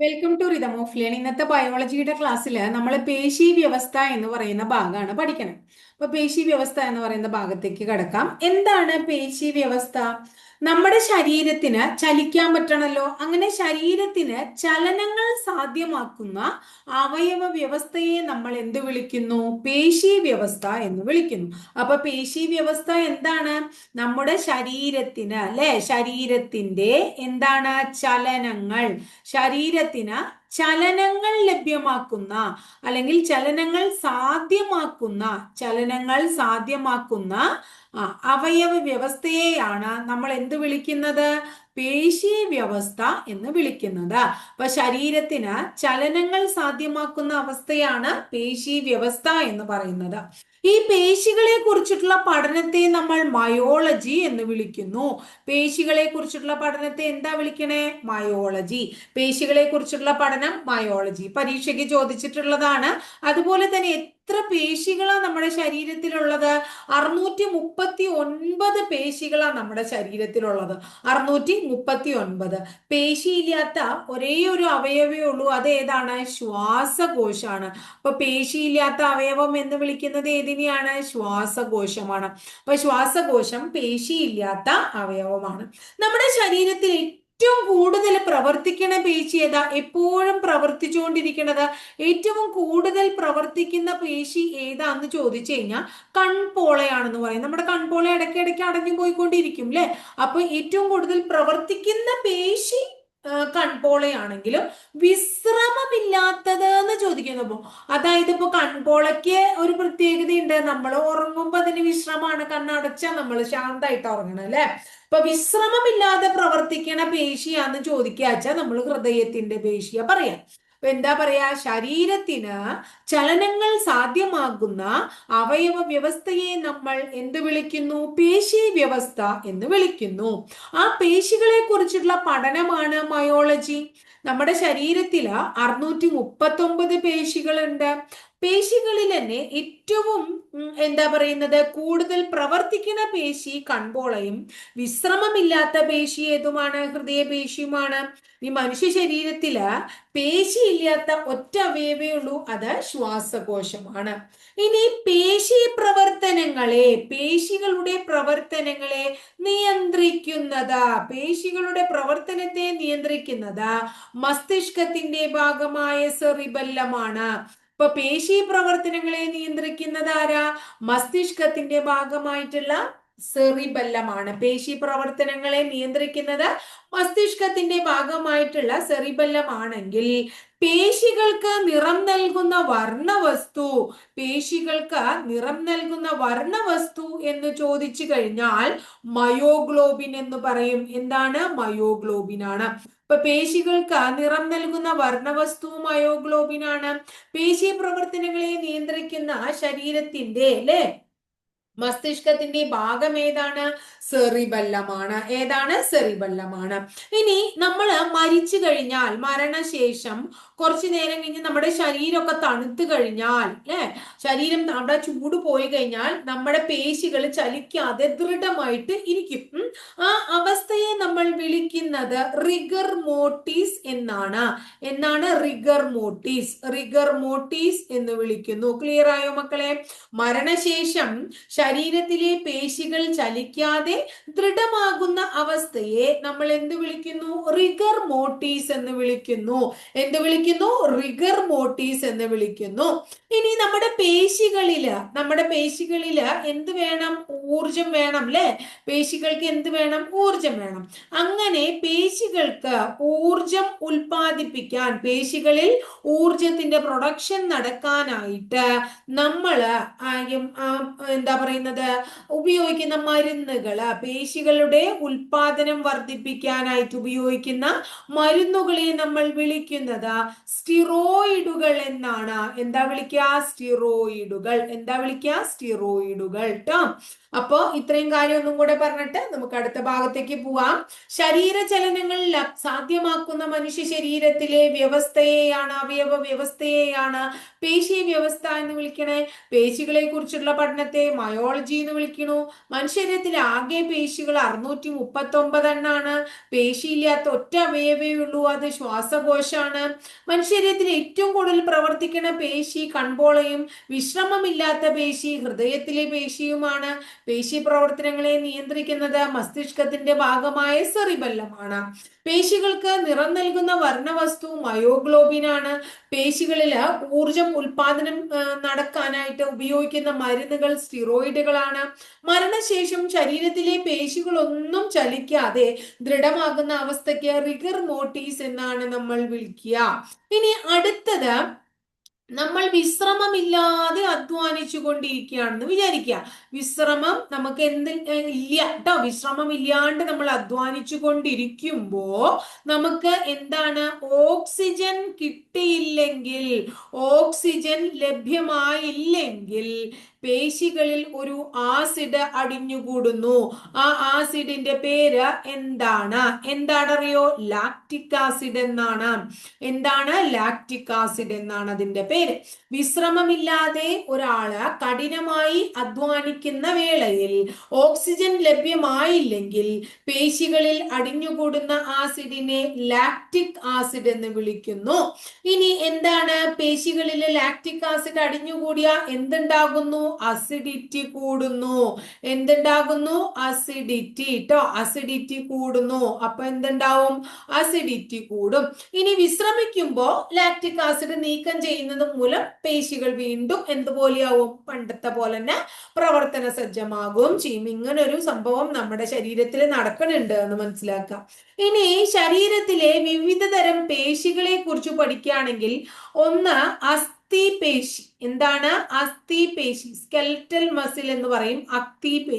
Welcome to Rhythm of Learn ഇന്നത്തെ ബയോളജിയുടെ ക്ലാസ്സിൽ നമ്മൾ പേശി വ്യവസ്ഥ എന്ന് പറയുന്ന ഭാഗമാണ് പഠിക്കണം. അപ്പൊ പേശി വ്യവസ്ഥ എന്ന് പറയുന്ന ഭാഗത്തേക്ക് കിടക്കാം. എന്താണ് പേശി വ്യവസ്ഥ? നമ്മുടെ ശരീരത്തിന് ചലിക്കാൻ പറ്റണല്ലോ. അങ്ങനെ ശരീരത്തിന് ചലനങ്ങൾ സാധ്യമാക്കുന്ന അവയവ വ്യവസ്ഥയെ നമ്മൾ എന്ത് വിളിക്കുന്നു? പേശി വ്യവസ്ഥ എന്ന് വിളിക്കുന്നു. അപ്പൊ പേശി വ്യവസ്ഥ എന്താണ്? നമ്മുടെ ശരീരത്തിന് അല്ലെ? ശരീരത്തിന്റെ എന്താണ് ചലനങ്ങൾ? ശരീരത്തിന് ചലനങ്ങൾ ലഭ്യമാക്കുന്ന അല്ലെങ്കിൽ ചലനങ്ങൾ സാധ്യമാക്കുന്ന ചലനങ്ങൾ സാധ്യമാക്കുന്ന അവയവ വ്യവസ്ഥയെയാണ് നമ്മൾ എന്ത് വിളിക്കുന്നത്? പേശി വ്യവസ്ഥ എന്ന് വിളിക്കുന്നത്. അപ്പൊ ശരീരത്തിന് ചലനങ്ങൾ സാധ്യമാക്കുന്ന അവസ്ഥയാണ് പേശി വ്യവസ്ഥ എന്ന് പറയുന്നത്. ഈ പേശികളെ കുറിച്ചിട്ടുള്ള പഠനത്തെ നമ്മൾ മയോളജി എന്ന് വിളിക്കുന്നു. പേശികളെ കുറിച്ചിട്ടുള്ള പഠനത്തെ എന്താ വിളിക്കണേ? മയോളജി പേശികളെ കുറിച്ചിട്ടുള്ള പഠനം മയോളജി പരീക്ഷയ്ക്ക് ചോദിച്ചിട്ടുള്ളതാണ്. അതുപോലെ തന്നെ എത്ര പേശികളാണ് നമ്മുടെ ശരീരത്തിലുള്ളത്? അറുന്നൂറ്റി മുപ്പത്തി ഒൻപത് പേശികളാണ് നമ്മുടെ ശരീരത്തിലുള്ളത്. അറുന്നൂറ്റി മുപ്പത്തി ഒൻപത് പേശിയില്ലാത്ത ഒരേ ഒരു അവയവേ ഉള്ളൂ. അത് ഏതാണ്? ശ്വാസകോശാണ്. അപ്പൊ പേശിയില്ലാത്ത അവയവം എന്ന് വിളിക്കുന്നത് ഏതിനെയാണ് ശ്വാസകോശമാണ്. അപ്പൊ ശ്വാസകോശം പേശിയില്ലാത്ത അവയവമാണ്. നമ്മുടെ ശരീരത്തിൽ ഏറ്റവും കൂടുതൽ പ്രവർത്തിക്കുന്ന പേശി ഏതാ? എപ്പോഴും പ്രവർത്തിച്ചുകൊണ്ടിരിക്കുന്നത്. ഏറ്റവും കൂടുതൽ പ്രവർത്തിക്കുന്ന പേശി ഏതാന്ന് ചോദിച്ചു കഴിഞ്ഞാൽ കൺപോളയാണെന്ന് പറയും. നമ്മുടെ കൺപോള ഇടയ്ക്കിടയ്ക്ക് അടഞ്ഞു പോയിക്കൊണ്ടിരിക്കും അല്ലെ അപ്പൊ ഏറ്റവും കൂടുതൽ പ്രവർത്തിക്കുന്ന പേശി കൺപോളയാണെങ്കിലും വിശ്രമമില്ലാത്തത് എന്ന് ചോദിക്കുന്നപ്പോ അതായത് ഇപ്പൊ കൺപോളയ്ക്ക് ഒരു പ്രത്യേകതയുണ്ട്. നമ്മൾ ഉറങ്ങുമ്പോ അതിന് വിശ്രമമാണ്. കണ്ണടച്ചാൽ നമ്മൾ ശാന്തമായിട്ട് ഉറങ്ങണം അല്ലെ? അപ്പൊ വിശ്രമമില്ലാതെ പ്രവർത്തിക്കണ പേശിയാന്ന് ചോദിക്കാച്ചാ നമ്മൾ ഹൃദയത്തിന്റെ പേശിയ പറയാം. എന്താ പറയാ? ശരീരത്തിന് ചലനങ്ങൾ സാധ്യമാകുന്ന അവയവ വ്യവസ്ഥയെ നമ്മൾ എന്ത് വിളിക്കുന്നു? പേശി വ്യവസ്ഥ എന്ന് വിളിക്കുന്നു. ആ പേശികളെ കുറിച്ചുള്ള പഠനമാണ് മയോളജി നമ്മുടെ ശരീരത്തിൽ അറുന്നൂറ്റി മുപ്പത്തി ഒമ്പത് പേശികളുണ്ട്. പേശികളിൽ തന്നെ ഏറ്റവും എന്താ പറയുന്നത് കൂടുതൽ പ്രവർത്തിക്കുന്ന പേശി കൺപോളയും വിശ്രമമില്ലാത്ത പേശി ഏതുമാണ്? ഹൃദയപേശിയുമാണ്. ഈ മനുഷ്യ ശരീരത്തിൽ പേശിയില്ലാത്ത ഒറ്റ അവയവേ ഉള്ളൂ അത് ശ്വാസകോശമാണ്. ഇനി പേശി പ്രവർത്തനങ്ങളെ പേശികളുടെ പ്രവർത്തനങ്ങളെ നിയന്ത്രിക്കുന്നത് പേശികളുടെ പ്രവർത്തനത്തെ നിയന്ത്രിക്കുന്നത് മസ്തിഷ്കത്തിന്റെ ഭാഗമായ സെറിബല്ലമാണ്. ഇപ്പൊ പേശി പ്രവർത്തനങ്ങളെ നിയന്ത്രിക്കുന്നത് ആരാ? മസ്തിഷ്കത്തിന്റെ ഭാഗമായിട്ടുള്ള സെറിബല്ലമാണ്. പേശി പ്രവർത്തനങ്ങളെ നിയന്ത്രിക്കുന്നത് മസ്തിഷ്കത്തിന്റെ ഭാഗമായിട്ടുള്ള സെറിബല്ലമാണെങ്കിൽ പേശികൾക്ക് നിറം നൽകുന്ന വർണവസ്തു പേശികൾക്ക് നിറം നൽകുന്ന വർണവസ്തു എന്ന് ചോദിച്ചു കഴിഞ്ഞാൽ മയോഗ്ലോബിൻ എന്ന് പറയും. എന്താണ്? മയോഗ്ലോബിൻ ആണ് ഇപ്പൊ പേശികൾക്ക് നിറം നൽകുന്ന വർണവസ്തു മയോഗ്ലോബിനാണ് പേശി പ്രവർത്തനങ്ങളെ നിയന്ത്രിക്കുന്ന ശരീരത്തിന്റെ അല്ലെ? മസ്തിഷ്കത്തിന്റെ ഭാഗം ഏതാണ്? സെറിബല്ലമാണ്. ഏതാണ്? സെറിബല്ലമാണ്. ഇനി നമ്മൾ മരിച്ചു കഴിഞ്ഞാൽ മരണശേഷം കുറച്ചു നേരം കഴിഞ്ഞ് നമ്മുടെ ശരീരമൊക്കെ തണുത്തു കഴിഞ്ഞാൽ അല്ലെ? ശരീരം അവിടെ ചൂട് പോയി കഴിഞ്ഞാൽ നമ്മുടെ പേശികൾ ചലിക്കാതെ ദൃഢമായിട്ട് ഇരിക്കും. ആ അവസ്ഥയെ നമ്മൾ വിളിക്കുന്നത് റിഗർ മോട്ടീസ് എന്നാണ്. എന്നാണ് റിഗർ മോട്ടീസ് റിഗർ മോട്ടീസ് എന്ന് വിളിക്കുന്നു. ക്ലിയർ ആയോ മക്കളെ? മരണശേഷം ശരീരത്തിലെ പേശികൾ ചലിക്കാതെ ദൃഢമാകുന്ന അവസ്ഥയെ നമ്മൾ എന്ത് വിളിക്കുന്നു? റിഗർ മോട്ടീസ് എന്ന് വിളിക്കുന്നു. എന്ത് വിളിക്കുന്നു? റിഗർ മോട്ടീസ് എന്ന് വിളിക്കുന്നു. ഇനി നമ്മുടെ പേശികളിൽ നമ്മുടെ പേശികളിൽ എന്ത് വേണം? ഊർജം വേണം അല്ലെ പേശികൾക്ക് എന്ത് വേണം? ഊർജം വേണം. അങ്ങനെ പേശികൾക്ക് ഊർജം ഉൽപ്പാദിപ്പിക്കാൻ പേശികളിൽ ഊർജത്തിന്റെ പ്രൊഡക്ഷൻ നടക്കാനായിട്ട് നമ്മൾ എന്താ പറയുക പറയുന്നത് ഉപയോഗിക്കുന്ന മരുന്നുകൾ പേശികളുടെ ഉൽപാദനം വർദ്ധിപ്പിക്കാനായിട്ട് ഉപയോഗിക്കുന്ന മരുന്നുകളെ നമ്മൾ വിളിക്കുന്നത് സ്റ്റിറോയിഡുകൾ എന്നാണ്. എന്താ വിളിക്കുക? സ്റ്റിറോയിഡുകൾ. എന്താ വിളിക്കുക? സ്റ്റിറോയിഡുകൾ ട്ടോ. അപ്പോ ഇത്രയും കാര്യം ഒന്നും കൂടെ പറഞ്ഞിട്ട് നമുക്ക് അടുത്ത ഭാഗത്തേക്ക് പോവാം. ശരീര ചലനങ്ങൾ സാധ്യമാക്കുന്ന മനുഷ്യ ശരീരത്തിലെ വ്യവസ്ഥയെയാണ് അവയവ വ്യവസ്ഥയെയാണ്. പേശി വ്യവസ്ഥ എന്ന് വിളിക്കണേ. പേശികളെ കുറിച്ചുള്ള പഠനത്തെ മയോളജി എന്ന് വിളിക്കണു. മനുഷ്യരത്തിൽ ആകെ പേശികൾ അറുന്നൂറ്റി മുപ്പത്തി ഒമ്പത് എണ്ണാണ് പേശിയില്ലാത്ത ഒറ്റ അവയവേ ഉള്ളൂ അത് ശ്വാസകോശാണ്. മനുഷ്യരത്തിൽ ഏറ്റവും കൂടുതൽ പ്രവർത്തിക്കുന്ന പേശി കൺപോളയും വിശ്രമമില്ലാത്ത പേശി ഹൃദയത്തിലെ പേശിയുമാണ്. പേശി പ്രവർത്തനങ്ങളെ നിയന്ത്രിക്കുന്നത് മസ്തിഷ്കത്തിന്റെ ഭാഗമായ സെറിബല്ലമാണ്. പേശികൾക്ക് നിറം നൽകുന്ന വർണവസ്തു മയോഗ്ലോബിനാണ് പേശികളിൽ ഊർജം ഉൽപാദനം നടക്കാനായിട്ട് ഉപയോഗിക്കുന്ന മരുന്നുകൾ സ്റ്റിറോയിഡുകളാണ്. മരണശേഷം ശരീരത്തിലെ പേശികളൊന്നും ചലിക്കാതെ ദൃഢമാകുന്ന അവസ്ഥയ്ക്ക് റിഗർ മോട്ടീസ് എന്നാണ് നമ്മൾ വിളിക്കുക. ഇനി അടുത്തത് നമ്മൾ വിശ്രമമില്ലാതെ അധ്വാനിച്ചു കൊണ്ടിരിക്കുകയാണെന്ന് വിചാരിക്കുക. വിശ്രമം നമുക്ക് എന്ത് ഇല്ല കേട്ടോ വിശ്രമം ഇല്ലാണ്ട് നമ്മൾ അധ്വാനിച്ചു കൊണ്ടിരിക്കുമ്പോ നമുക്ക് എന്താണ്? ഓക്സിജൻ കിട്ടിയില്ലെങ്കിൽ ഓക്സിജൻ ലഭ്യമായില്ലെങ്കിൽ പേശികളിൽ ഒരു ആസിഡ് അടിഞ്ഞുകൂടുന്നു. ആ ആസിഡിന്റെ പേര് എന്താണ്? എന്താണറിയോ? ലാക്റ്റിക് ആസിഡ് എന്നാണ്. എന്താണ്? ലാക്റ്റിക് ആസിഡ് എന്നാണ് അതിന്റെ പേര്. വിശ്രമമില്ലാതെ ഒരാൾ കഠിനമായി അധ്വാനിക്കുന്ന വേളയിൽ ഓക്സിജൻ ലഭ്യമായില്ലെങ്കിൽ പേശികളിൽ അടിഞ്ഞുകൂടുന്ന ആസിഡിനെ ലാക്റ്റിക് ആസിഡ് എന്ന് വിളിക്കുന്നു. ഇനി എന്താണ് പേശികളിൽ ലാക്റ്റിക് ആസിഡ് അടിഞ്ഞുകൂടിയ എന്തുണ്ടാകുന്നു? അസിഡിറ്റി കൂടുന്നു. എന്തുണ്ടാകുന്നു? അസിഡിറ്റി കേട്ടോ അസിഡിറ്റി കൂടുന്നു. അപ്പൊ എന്തുണ്ടാവും? അസിഡിറ്റി കൂടും. ഇനി വിശ്രമിക്കുമ്പോൾ ലാക്റ്റിക് ആസിഡ് നീക്കം ചെയ്യുന്നത് മൂലം പേശികൾ വീണ്ടും എന്തുപോലെയാവും? പണ്ടത്തെ പോലെ തന്നെ പ്രവർത്തന സജ്ജമാകും ചെയ്യും. ഇങ്ങനെ ഒരു സംഭവം നമ്മുടെ ശരീരത്തിൽ നടക്കുന്നുണ്ട് എന്ന് മനസ്സിലാക്കാം. ഇനി ശരീരത്തിലെ വിവിധ തരം പേശികളെ കുറിച്ച് പഠിക്കുകയാണെങ്കിൽ ഒന്ന് അസ്ഥിപേശി. എന്താണ് അസ്ഥിപേശി? സ്കെൽറ്റൽ മസിൽ എന്ന് പറയും അസ്ഥിപേ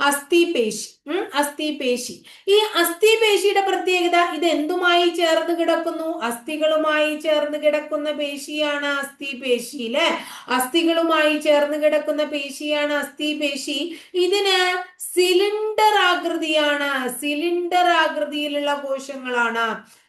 അസ്ഥിപേശി. അസ്ഥിപേശി. ഈ അസ്ഥിപേശിയുടെ പ്രത്യേകത ഇത് എന്തുമായി ചേർന്ന് കിടക്കുന്നു? അസ്ഥികളുമായി ചേർന്ന് കിടക്കുന്ന പേശിയാണ് അസ്ഥിപേശി അല്ലെ അസ്ഥികളുമായി ചേർന്ന് കിടക്കുന്ന പേശിയാണ് അസ്ഥിപേശി. ഇതിന് സിലിണ്ടർ ആകൃതിയാണ്. സിലിണ്ടർ ആകൃതിയിലുള്ള കോശങ്ങളാണ്.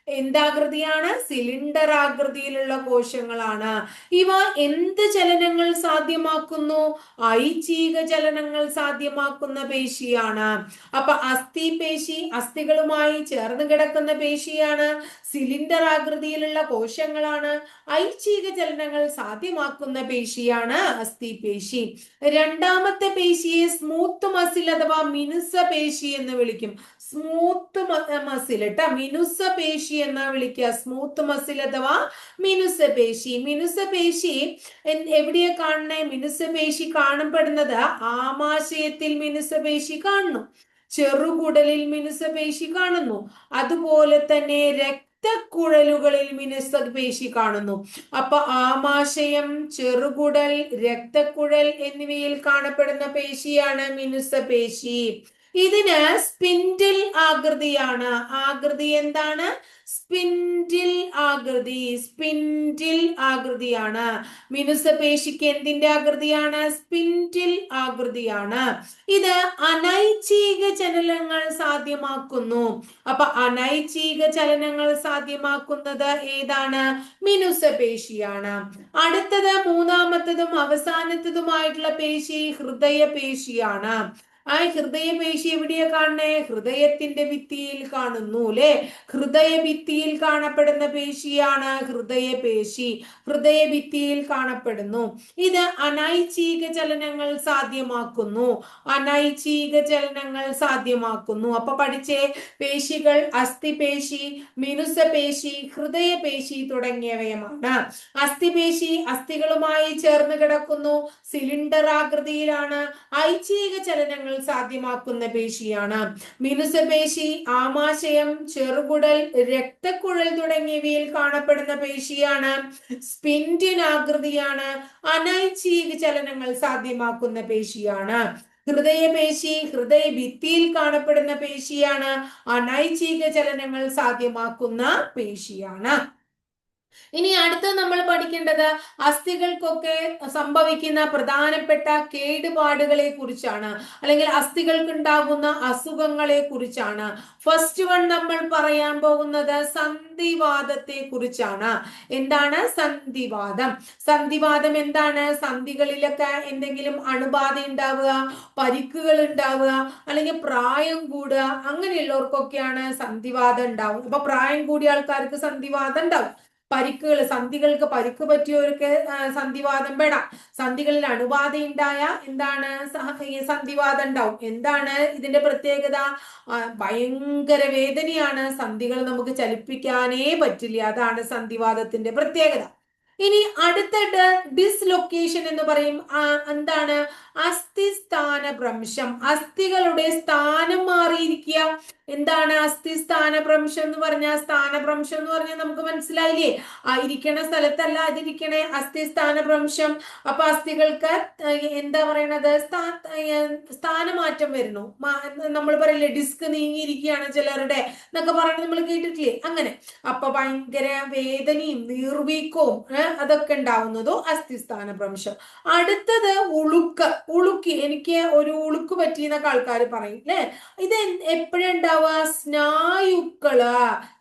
എന്താകൃതിയാണ്? സിലിണ്ടർ ആകൃതിയിലുള്ള കോശങ്ങളാണ്. ഇവ എന്ത് ചലനങ്ങൾ സാധ്യമാക്കുന്നു? ഐച്ഛിക ചലനങ്ങൾ സാധ്യമാക്കുന്ന പേശിയാണ്. അപ്പൊ അസ്ഥി പേശി അസ്ഥികളുമായി ചേർന്ന് കിടക്കുന്ന പേശിയാണ്. സിലിണ്ടർ ആകൃതിയിലുള്ള കോശങ്ങളാണ്. ഐച്ഛിക ചലനങ്ങൾ സാധ്യമാക്കുന്ന പേശിയാണ് അസ്ഥി പേശി. രണ്ടാമത്തെ പേശിയെ സ്മൂത്ത് മസിൽ അഥവാ മിനുസ പേശി എന്ന് വിളിക്കും. സ്മൂത്ത് മസിൽ കേട്ടോ മിനുസ പേശി എന്നാ വിളിക്കുക? സ്മൂത്ത് മസിൽ അഥവാ മിനുസ പേശി. മിനുസ പേശി എവിടെയാ കാണണേ മിനുസ പേശി കാണപ്പെടുന്നത് ആമാശയത്തിൽ മിനുസ പേശി കാണുന്നു. ചെറുകുടലിൽ മിനുസ പേശി കാണുന്നു. അതുപോലെ തന്നെ രക്തക്കുഴലുകളിൽ മിനുസ പേശി കാണുന്നു. അപ്പൊ ആമാശയം ചെറുകുടൽ രക്തക്കുഴൽ എന്നിവയിൽ കാണപ്പെടുന്ന പേശിയാണ് മിനുസ പേശി. ഇതിന് സ്പിൻഡിൽ ആകൃതിയാണ്. ആകൃതി എന്താണ്? സ്പിൻഡിൽ ആകൃതി. സ്പിൻഡിൽ ആകൃതിയാണ്. മിനുസപേശിക്ക് എന്തിന്റെ ആകൃതിയാണ്? സ്പിൻഡിൽ ആകൃതിയാണ്. ഇത് അനൈച്ഛിക ചലനങ്ങൾ സാധ്യമാക്കുന്നു. അപ്പൊ അനൈച്ഛിക ചലനങ്ങൾ സാധ്യമാക്കുന്നത് ഏതാണ്? മിനുസപേശിയാണ്. അടുത്തത് മൂന്നാമത്തതും അവസാനത്തതുമായിട്ടുള്ള പേശി ഹൃദയ പേശിയാണ് ആ ഹൃദയപേശി എവിടെയാ കാണണേ ഹൃദയത്തിന്റെ ഭിത്തിയിൽ കാണുന്നു അല്ലെ? ഹൃദയ ഭിത്തിയിൽ കാണപ്പെടുന്ന പേശിയാണ് ഹൃദയപേശി. ഹൃദയ ഭിത്തിയിൽ കാണപ്പെടുന്നു. ഇത് അനൈച്ഛിക ചലനങ്ങൾ സാധ്യമാക്കുന്നു. അനൈച്ഛിക ചലനങ്ങൾ സാധ്യമാക്കുന്നു. അപ്പൊ പഠിച്ചേ പേശികൾ അസ്ഥിപേശി മിനുസപേശി ഹൃദയപേശി തുടങ്ങിയവയുമാണ്. അസ്ഥിപേശി അസ്ഥികളുമായി ചേർന്ന് കിടക്കുന്നു. സിലിണ്ടർ ആകൃതിയിലാണ് ഐച്ഛിക ചലനങ്ങൾ സാധ്യമാക്കുന്ന പേശിയാണ്. മിനുസപേശി ആമാശയം ചെറുകുടൽ രക്തക്കുഴൽ തുടങ്ങിയവയിൽ കാണപ്പെടുന്ന പേശിയാണ്. സ്പിൻഡിൻ ആകൃതിയാണ്. അനൈച്ഛിക ചലനങ്ങൾ സാധ്യമാക്കുന്ന പേശിയാണ്. ഹൃദയപേശി ഹൃദയ ഭിത്തിയിൽ കാണപ്പെടുന്ന പേശിയാണ്. അനൈച്ഛിക ചലനങ്ങൾ സാധ്യമാക്കുന്ന പേശിയാണ്. ഇനി അടുത്ത നമ്മൾ പഠിക്കേണ്ടത് അസ്ഥികൾക്കൊക്കെ സംഭവിക്കുന്ന പ്രധാനപ്പെട്ട കേടുപാടുകളെ കുറിച്ചാണ്. അല്ലെങ്കിൽ അസ്ഥികൾക്ക് ഉണ്ടാകുന്ന അസുഖങ്ങളെ കുറിച്ചാണ്. ഫസ്റ്റ് വൺ നമ്മൾ പറയാൻ പോകുന്നത് സന്ധിവാദത്തെ കുറിച്ചാണ്. എന്താണ് സന്ധിവാദം? സന്ധിവാദം എന്താണ്? സന്ധികളിലൊക്കെ എന്തെങ്കിലും അണുബാധ ഉണ്ടാവുക പരിക്കുകൾ ഉണ്ടാവുക അല്ലെങ്കിൽ പ്രായം കൂടുക അങ്ങനെയുള്ളവർക്കൊക്കെയാണ് സന്ധിവാദം ഉണ്ടാവും അപ്പൊ പ്രായം കൂടിയ ആൾക്കാർക്ക് സന്ധിവാദം ഉണ്ടാവും. പരിക്കുകൾ സന്ധികൾക്ക് പരിക്ക് പറ്റിയവർക്ക് സന്ധിവാദം പെടാം. സന്ധികളിൽ അണുബാധ ഉണ്ടായ എന്താണ് സന്ധിവാദം ഉണ്ടാവും എന്താണ് ഇതിന്റെ പ്രത്യേകത? ഭയങ്കര വേദനയാണ് സന്ധികൾ നമുക്ക് ചലിപ്പിക്കാനേ പറ്റില്ല. അതാണ് സന്ധിവാദത്തിന്റെ പ്രത്യേകത. ഇനി അടുത്തിട്ട് ഡിസ്ലൊക്കേഷൻ എന്ന് പറയും. എന്താണ്? അസ്ഥിസ്ഥാന ഭ്രംശം. അസ്ഥികളുടെ സ്ഥാനം മാറിയിരിക്കുക. എന്താണ് അസ്ഥി സ്ഥാനഭ്രംശം എന്ന് പറഞ്ഞാൽ സ്ഥാനഭ്രംശം എന്ന് പറഞ്ഞാൽ നമുക്ക് മനസ്സിലായില്ലേ? ആ ഇരിക്കണ സ്ഥലത്തല്ല അതിരിക്കണേ അസ്ഥി സ്ഥാനഭ്രംശം. അപ്പൊ അസ്ഥികൾക്ക് എന്താ പറയണത്? സ്ഥാ- സ്ഥാനമാറ്റം വരുന്നു. നമ്മൾ പറയില്ലേ ഡിസ്ക് നീങ്ങിയിരിക്കുകയാണ് ചിലരുടെ എന്നൊക്കെ പറയുന്നത് നമ്മൾ കേട്ടിട്ടില്ലേ? അങ്ങനെ. അപ്പൊ ഭയങ്കര വേദനയും നീർവീക്കവും അതൊക്കെ ഉണ്ടാവുന്നതോ അസ്ഥി സ്ഥാനഭ്രംശം. അടുത്തത് ഉളുക്ക്. ഉളുക്കി എനിക്ക് ഒരു ഉളുക്ക് പറ്റിയെന്നൊക്കെ ആൾക്കാർ പറയും അല്ലെ? ഇത് എപ്പോഴും ഉണ്ടാവുക? സ്നായുക്കൾ.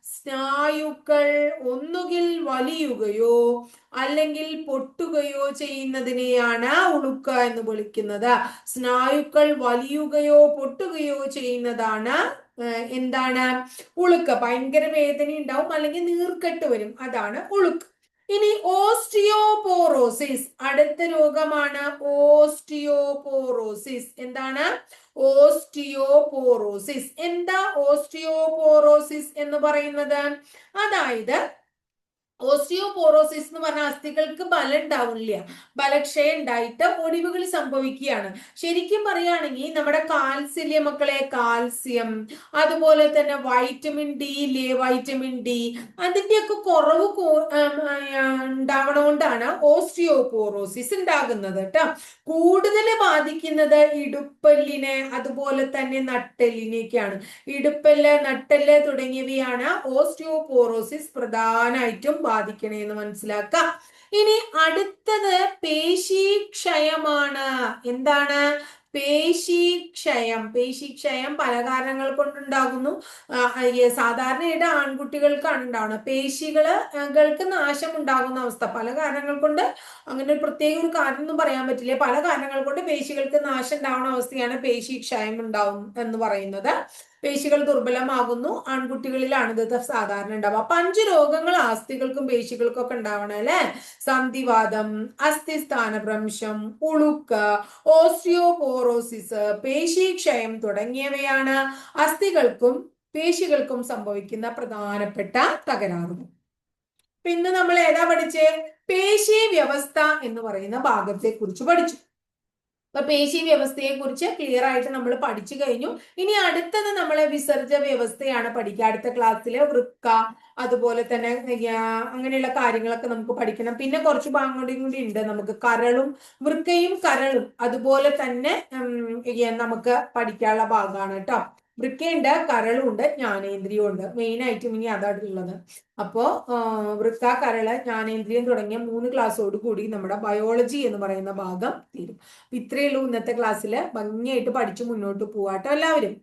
സ്നായുക്കൾ ഒന്നുകിൽ വലിയുകയോ അല്ലെങ്കിൽ പൊട്ടുകയോ ചെയ്യുന്നതിനെയാണ് ഉളുക്ക എന്ന് വിളിക്കുന്നത്. സ്നായുക്കൾ വലിയുകയോ പൊട്ടുകയോ ചെയ്യുന്നതാണ് എന്താണ്? ഉളുക്ക്. ഭയങ്കര വേദന ഉണ്ടാവും അല്ലെങ്കിൽ നീർക്കെട്ട് വരും. അതാണ് ഉളുക്ക്. ഇനി ഓസ്റ്റിയോപോറോസിസ്. അടുത്ത രോഗമാണ് ഓസ്റ്റിയോപോറോസിസ്. എന്താണ്? ഓസ്റ്റിയോപോറോസിസ്. എന്താ ഓസ്റ്റിയോപോറോസിസ് എന്ന് പറയുന്നത്? അതായത് ഓസ്റ്റിയോപോറോസിസ് എന്ന് പറഞ്ഞാൽ അസ്ഥികൾക്ക് ബലം ഉണ്ടാവില്ല. ബലക്ഷയം ഉണ്ടായിട്ട് ഒടിവുകൾ സംഭവിക്കുകയാണ്. ശരിക്കും പറയുകയാണെങ്കിൽ നമ്മുടെ കാൽസ്യല്ലേ മക്കളെ കാൽസ്യം അതുപോലെ തന്നെ വൈറ്റമിൻ ഡി ഇല്ലേ വൈറ്റമിൻ ഡി അതിന്റെയൊക്കെ കുറവ് ഉണ്ടാവണോണ്ടാണ് ഓസ്റ്റിയോപോറോസിസ് ഉണ്ടാകുന്നത് കേട്ടോ. കൂടുതൽ ബാധിക്കുന്നത് ഇടുപ്പല്ലിനെ അതുപോലെ തന്നെ നട്ടെല്ലിനെയൊക്കെയാണ്. ഇടുപ്പല്ല് നട്ടെല്ല് തുടങ്ങിയവയാണ് ഓസ്റ്റിയോപോറോസിസ് പ്രധാനമായിട്ടും ബാധിക്കണേന്ന് മനസ്സിലാക്കാം. ഇനി അടുത്തത് പേശീക്ഷയമാണ്. എന്താണ്? പേശീക്ഷയം. പേശീക്ഷയം പല കാരണങ്ങൾ കൊണ്ടുണ്ടാകുന്നു. സാധാരണയായിട്ട് ആൺകുട്ടികൾക്കാണ് ഉണ്ടാവുന്നത് പേശികൾക്ക് നാശം ഉണ്ടാകുന്ന അവസ്ഥ. പല കാരണങ്ങൾ കൊണ്ട് അങ്ങനെ ഒരു പ്രത്യേക ഒരു കാരണം ഒന്നും പറയാൻ പറ്റില്ല. പല കാരണങ്ങൾ കൊണ്ട് പേശികൾക്ക് നാശം ഉണ്ടാവുന്ന അവസ്ഥയാണ് പേശീക്ഷയം ഉണ്ടാവും എന്ന് പറയുന്നത്. പേശികൾ ദുർബലമാകുന്നു. ആൺകുട്ടികളിലാണ് ഇത് സാധാരണ ഉണ്ടാവുക. അപ്പൊ അഞ്ച് രോഗങ്ങൾ ആസ്തികൾക്കും പേശികൾക്കും ഒക്കെ ഉണ്ടാവണം അല്ലെ? സന്ധിവാദം അസ്ഥിസ്ഥാനഭ്രംശം ഉളുക്ക് ഓസ്റ്റിയോപോറോസിസ് പേശീക്ഷയം തുടങ്ങിയവയാണ് അസ്ഥികൾക്കും പേശികൾക്കും സംഭവിക്കുന്ന പ്രധാനപ്പെട്ട തകരാറുകൾ. പിന്നെ നമ്മൾ ഏതാ പഠിച്ചേ? പേശി വ്യവസ്ഥ എന്ന് പറയുന്ന ഭാഗത്തെ കുറിച്ച് പഠിച്ചു. അപ്പൊ പേശി വ്യവസ്ഥയെ കുറിച്ച് ക്ലിയർ ആയിട്ട് നമ്മൾ പഠിച്ചു കഴിഞ്ഞു. ഇനി അടുത്തത് നമ്മൾ വിസർജ വ്യവസ്ഥയാണ് പഠിക്കുക. അടുത്ത ക്ലാസ്സിലെ വൃക്ക അതുപോലെ തന്നെ അങ്ങനെയുള്ള കാര്യങ്ങളൊക്കെ നമുക്ക് പഠിക്കണം. പിന്നെ കുറച്ച് ഭാഗങ്ങളും കൂടി ഉണ്ട് നമുക്ക് കരളും വൃക്കയും കരളും അതുപോലെ തന്നെ നമുക്ക് പഠിക്കാനുള്ള ഭാഗമാണ് കേട്ടോ. വൃക്കയുണ്ട് കരളുണ്ട് ജ്ഞാനേന്ദ്രിയവും ഉണ്ട് മെയിൻ ആയിട്ടും ഇനി അതായിട്ടുള്ളത്. അപ്പോ വൃക്ക കരൾ ജ്ഞാനേന്ദ്രിയം തുടങ്ങിയ മൂന്ന് ക്ലാസ്സോട് കൂടി നമ്മുടെ ബയോളജി എന്ന് പറയുന്ന ഭാഗം തീരും. ഇത്രയേ ഉള്ളൂ ഇന്നത്തെ ക്ലാസ്സിൽ ഭംഗിയായിട്ട് പഠിച്ചു മുന്നോട്ട് പോവാട്ടോ എല്ലാവരും.